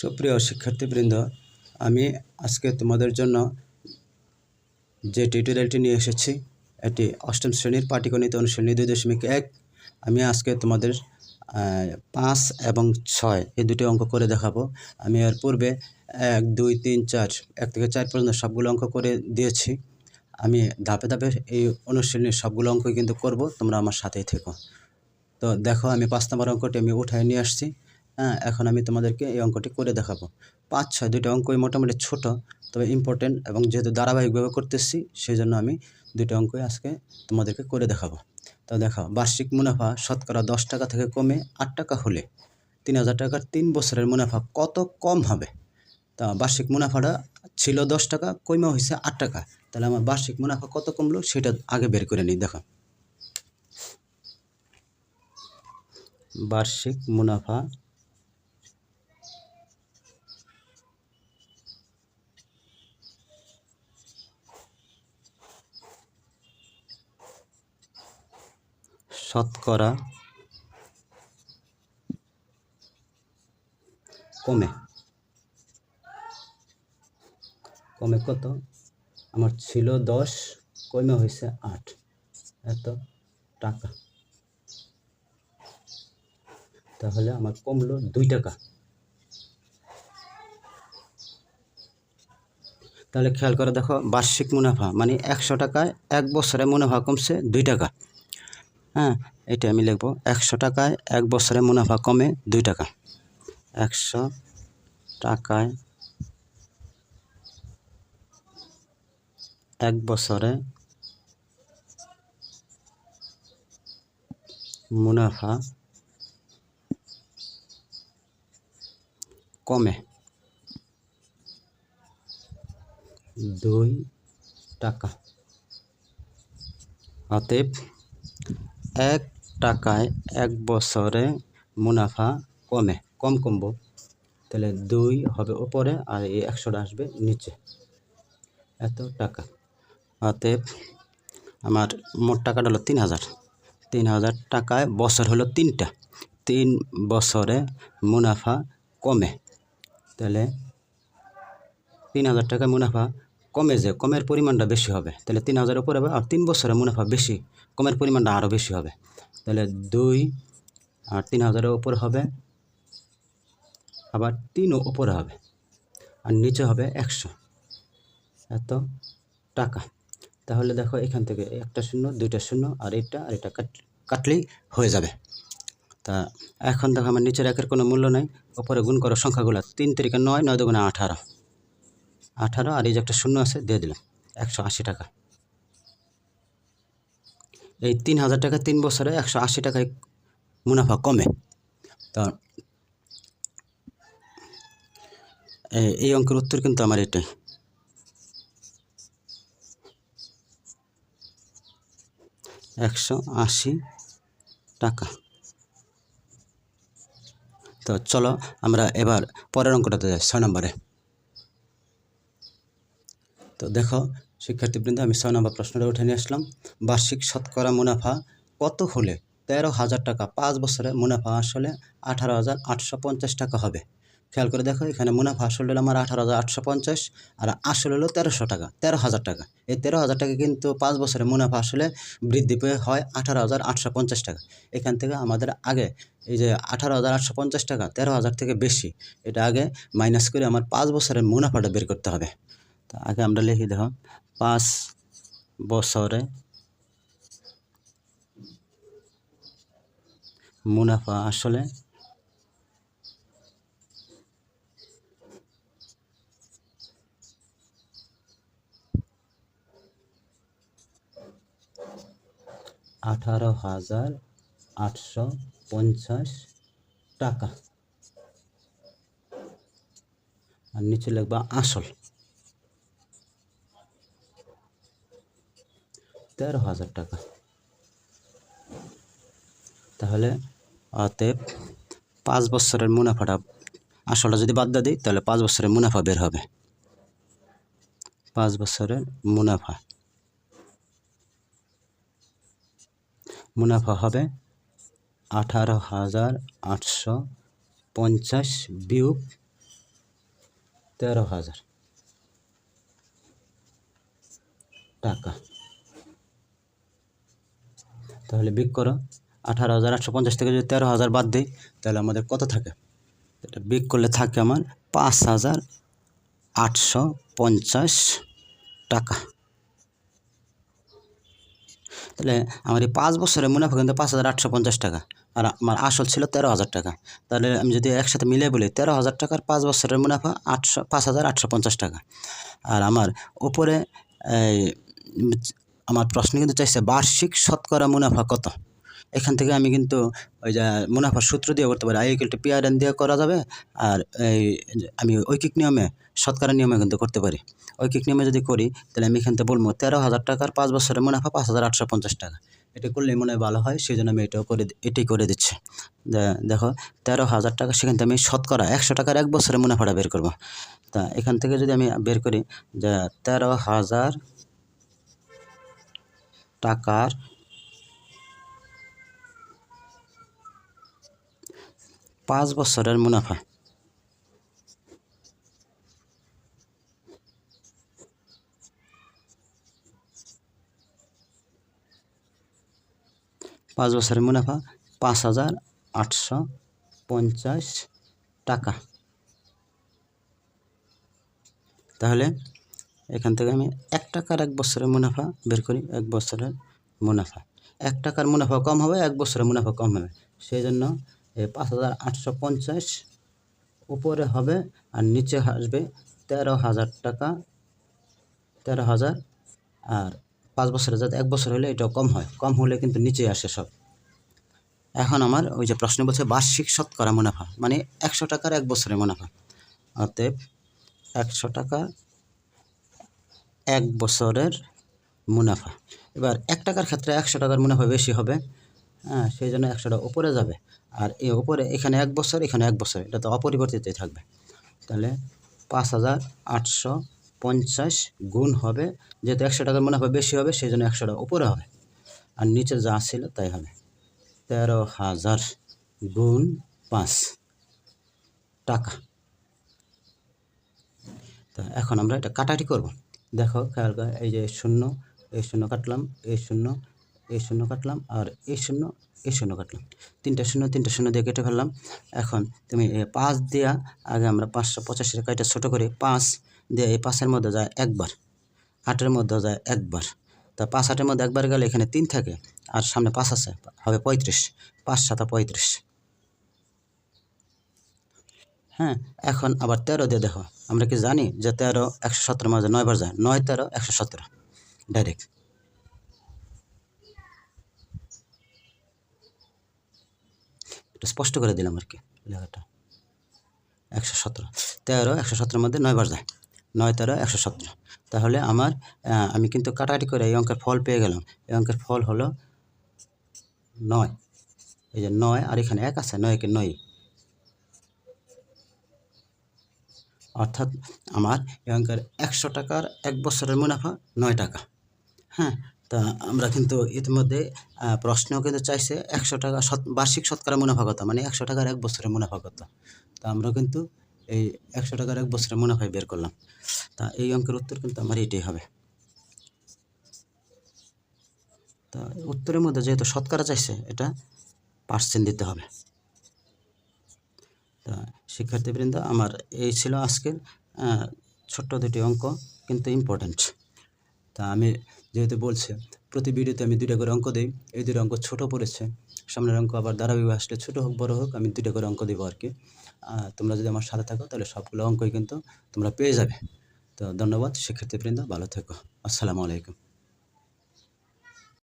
সুপ্রিয় শিক্ষার্থীবৃন্দ, আমি আজকে তোমাদের জন্য যে টিউটোরিয়ালটি নিয়ে এসেছি, এটি অষ্টম শ্রেণির পাটিগণিত অনুশীলনী দুই দশমিক এক। আমি আজকে তোমাদের পাঁচ এবং ছয় এই দুটি অঙ্ক করে দেখাবো। আমি এর পূর্বে এক, দুই, তিন, চার, এক থেকে চার পর্যন্ত সবগুলো অঙ্ক করে দিয়েছি। আমি ধাপে ধাপে এই অনুশীলনীর সবগুলো অঙ্ক কিন্তু করব, তোমরা আমার সাথেই থেকো। তো দেখো, আমি পাঁচ নম্বর অঙ্কটি আমি উঠায় নিয়ে আসছি। হ্যাঁ এখন আমি তোমাদেরকে এই অঙ্কটি করে দেখাবো। পাঁচ, ছয় দুটো অঙ্কই মোটামুটি ছোট, তবে ইম্পর্টেন্ট এবং যেহেতু ধারাবাহিকভাবে করতেছি সেই জন্য আমি দুটো অঙ্কই আজকে তোমাদেরকে করে দেখাবো। তো দেখাও বার্ষিক মুনাফা শতকরা দশ টাকা থেকে কমে আট টাকা হলে তিন হাজার টাকার তিন বছরের মুনাফা কত কম হবে? তা বার্ষিক মুনাফাটা ছিল দশ টাকা কমে হয়েছে আট টাকা। তাহলে আমার বার্ষিক মুনাফা কত কমলো সেটা আগে বের করে নিই, দেখো। বার্ষিক মুনাফা শতকরা কমে। কমে কত? আমার ছিল দশ, কমে হয়েছে আট। এত টাকা। তাহলে আমার কমলো দুই টাকা। তাহলে খেয়াল করে দেখো, বার্ষিক মুনাফা মানে একশো টাকায় এক বছরে মুনাফা কমছে দুই টাকা। হ্যাঁ এটা আমি লিখব। একশো টাকায় এক বছরে মুনাফা কমে দুই টাকা। একশো টাকায় এক বছরে মুনাফা কমে দুই টাকা। অতএব এক টাকায় এক বছরে মুনাফা কমে, কম কমবো। তাহলে দুই হবে ওপরে আর এই একশোটা আসবে নিচে। এত টাকা। অতএব আমার মোট টাকাটা হলো তিন হাজার। তিন হাজার টাকায় বছর হলো তিনটা। তিন বছরে মুনাফা কমে। তাহলে তিন হাজার টাকা মুনাফা কমে যে কমের পরিমাণটা বেশি হবে, তাহলে তিন হাজারের উপরে হবে আর তিন বছরে মুনাফা বেশি, কমের পরিমাণটা আরও বেশি হবে। তাহলে দুই আর তিন হাজারের উপর হবে, আবার তিনও উপরে হবে, আর নিচে হবে একশো। এত টাকা। তাহলে দেখো এখান থেকে একটা শূন্য, দুইটা শূন্য, আর এটা আর এটা কাট, কাটলেই হয়ে যাবে। তা এখন দেখো আমার নিচের একের কোনো মূল্য নাই ওপরে গুণ করো সংখ্যাগুলো, তিন তারিখে নয় নয় দুগুণে আঠারো। আঠারো আর এই যে একটা শূন্য আছে, দিয়ে দিলাম। একশো আশি টাকা। এই তিন হাজার টাকা তিন বছরে একশো আশি টাকায় মুনাফা কমে। তো এই অঙ্কের উত্তর কিন্তু আমার এটাই। একশো আশি টাকা। তো চলো আমরা এবার পরের অঙ্কটাতে যাই, ছয় নম্বরে। তো দেখো, শিক্ষার্থীবৃন্দ, আমি ছয় নম্বর প্রশ্নটা উঠে নিয়ে আসলাম। বার্ষিক শতকরা মুনাফা কত হলে? তেরো হাজার টাকা। পাঁচ বছরে মুনাফা আসলে আঠারো হাজার আটশো পঞ্চাশ টাকা হবে। খেয়াল করে দেখো, এখানে মুনাফা আসল হলো আমার আঠারো হাজার আটশো পঞ্চাশ, আর আসল হলো তেরোশো টাকা, তেরো হাজার টাকা। এই তেরো হাজার টাকা কিন্তু পাঁচ বছরে মুনাফা আসলে বৃদ্ধি পেয়ে হয় আঠারো হাজার আটশো পঞ্চাশ টাকা। এখান থেকে আমাদের আগে, এই যে আঠারো হাজার আটশো পঞ্চাশ টাকা, তেরো হাজার থেকে বেশি, এটা আগে মাইনাস করে আমার পাঁচ বছরের মুনাফাটা বের করতে হবে। আগে আমরা লিখি দেখো পাঁচ বছরে মুনাফা আসলে আঠারো হাজার আটশো পঞ্চাশ টাকা। আর নিচে লিখবা আসল। তেরো হাজার টাকা। তাহলে অতএব পাঁচ বছরের মুনাফাটা, আসলটা যদি বাদ দিই, তাহলে পাঁচ বছরের মুনাফা বের হবে। পাঁচ বছরের মুনাফা। মুনাফা হবে আঠারো হাজার আটশো পঞ্চাশ বিয়োগ তেরো হাজার টাকা। তাহলে বিক করো। আঠারো হাজার আটশো পঞ্চাশ থেকে যদি তেরো হাজার বাদ দিই, তাহলে আমাদের কত থাকে? এটা বিক করলে থাকে আমার পাঁচ হাজার আটশো পঞ্চাশ টাকা। তাহলে আমার এই পাঁচ বছরের মুনাফা কিন্তু পাঁচ হাজার আটশো পঞ্চাশ টাকা, আর আমার আসল ছিল তেরো হাজার টাকা। তাহলে আমি যদি একসাথে মিলে বলি, তেরো হাজার টাকার পাঁচ বছরের মুনাফা আটশো, পাঁচ হাজার আটশো পঞ্চাশ টাকা। আর আমার উপরে আমার প্রশ্ন কিন্তু চাইছে, বার্ষিক শতকরা মুনাফা কত? এখান থেকে আমি কিন্তু ওই যে মুনাফার সূত্র দিয়ে করতে পারি আই ইকুয়াল টু এন দিয়ে করা যাবে, আর এই আমি ঐকিক নিয়মে, শতকরা নিয়মে কিন্তু করতে পারি। ঐকিক নিয়মে যদি করি, তাহলে আমি এখান থেকে বলব তেরো হাজার টাকার পাঁচ বছরের মুনাফা পাঁচ হাজার আটশো পঞ্চাশ টাকা। এটা করলেই মনে হয় ভালো হয় সেই জন্য আমি এটাও করে এটাই করে দিচ্ছি। দেখো, তেরো হাজার টাকা, সেখান থেকে আমি শতকরা একশো টাকার এক বছরের মুনাফাটা বের করব। তা এখান থেকে যদি আমি বের করি, যে তেরো হাজার টাকার পাঁচ বছরের মুনাফা। পাঁচ বছরের মুনাফা পাঁচ হাজার আটশো পঞ্চাশ টাকা। তাহলে এখান থেকে আমি এক টাকার এক বছরের মুনাফা বের করি, এক বছরের মুনাফা। এক টাকার মুনাফা কম হবে, এক বছরের মুনাফা কম হবে। সেই জন্য পাঁচ হাজার আটশো পঞ্চাশ উপরে হবে আর নিচে আসবে তেরো হাজার টাকা, তেরো হাজার। আর পাঁচ বছরে যাতে এক বছর হলে এটাও কম হয়। কম হলে কিন্তু নিচে আসে সব। এখন আমার ওই যে প্রশ্ন বলছে বার্ষিক শতকরা মুনাফা মানে একশো টাকার এক বছরের মুনাফা। অতএব একশো টাকা এক বছরের মুনাফা। এবার এক টাকার ক্ষেত্রে একশো টাকার মুনাফা বেশি হবে হ্যাঁ সেই জন্য একশোটা উপরে যাবে। আর এ উপরে এখানে এক বছর, এখানে এক বছর, এটা তো অপরিবর্তিতই থাকবে। তাহলে পাঁচ হাজার আটশো পঞ্চাশ গুণ হবে, যেহেতু একশো টাকার মুনাফা বেশি হবে, সেই জন্য একশোটা উপরে হবে। আর নিচে যা ছিল তাই হবে। তেরো হাজার গুণ পাঁচ টাকা। তা এখন আমরা এটা কাটাটি করব। দেখো খেয়াল করে, এই যে শূন্য এই শূন্য কাটলাম এই শূন্য এই শূন্য কাটলাম আর এই শূন্য এই শূন্য কাটলাম। তিনটা শূন্য তিনটা শূন্য দিয়ে কেটে ফেললাম। এখন তুমি পাঁচ দেওয়া আগে আমরা পাঁচশো পঁচাশি কাইটা ছোটো করে? পাঁচ দিয়ে এই পাঁচের মধ্যে যায় একবার, আটের মধ্যে যায় একবার। তা পাঁচ আটের মধ্যে একবার গেলে এখানে তিন থাকে আর সামনে পাঁচ আছে, হবে পঁয়ত্রিশ, পাঁচ সাতা পঁয়ত্রিশ। হ্যাঁ এখন আবার তেরো দিয়ে দেখো। আমরা কি জানি যে তেরো একশো সতেরো মাঝে নয়বার যায়? নয় তেরো একশো সতেরো। ডাইরেক্ট একটু স্পষ্ট করে দিলাম আর কি, লেখাটা। একশো সতেরো। তেরো একশো সতেরোর মধ্যে নয়বার যায়। নয় তেরো একশো সতেরো। তাহলে আমার আমি কিন্তু কাটাকাটি করে এই অঙ্কের ফল পেয়ে গেলাম। এই অঙ্কের ফল হলো নয়। এই যে নয় আর এখানে এক আছে, নয় নয়কে নয়। অর্থাৎ আমার এই অঙ্কের একশো টাকার এক বছরের মুনাফা নয় টাকা। হ্যাঁ তা আমরা কিন্তু ইতিমধ্যে আহ, প্রশ্নেও কিন্তু চাইছে একশো টাকা বার্ষিক শতকরা মুনাফা কত? মানে একশো টাকার এক বছরের মুনাফা কত? তা আমরা কিন্তু এই একশো টাকার এক বছরের মুনাফাই বের করলাম। তা এই অঙ্কের উত্তর কিন্তু আমার এটাই হবে। তা উত্তরের মধ্যে যেহেতু শতকরা চাইছে এটা পার্সেন্ট দিতে হবে। তা শিক্ষার্থীবৃন্দ, আমার এই ছিল আজকের ছোট্ট দুটি অঙ্ক, কিন্তু ইম্পর্ট্যান্ট তা আমি যেহেতু বলছে, প্রতি ভিডিওতে আমি দুইটা করে অঙ্ক দিই, এই দুটো অঙ্ক ছোট পড়েছে, সামনের অঙ্ক আবার ধারাবাহিক আসলে ছোটো হোক, বড় হোক, আমি দুইটা করে অঙ্ক দেবো আর কি তোমরা যদি আমার সাথে থাকো, তাহলে সবগুলো অঙ্কই কিন্তু তোমরা পেয়ে যাবে। তো ধন্যবাদ, শিক্ষার্থীবৃন্দ, ভালো থেকো। আসসালামু আলাইকুম।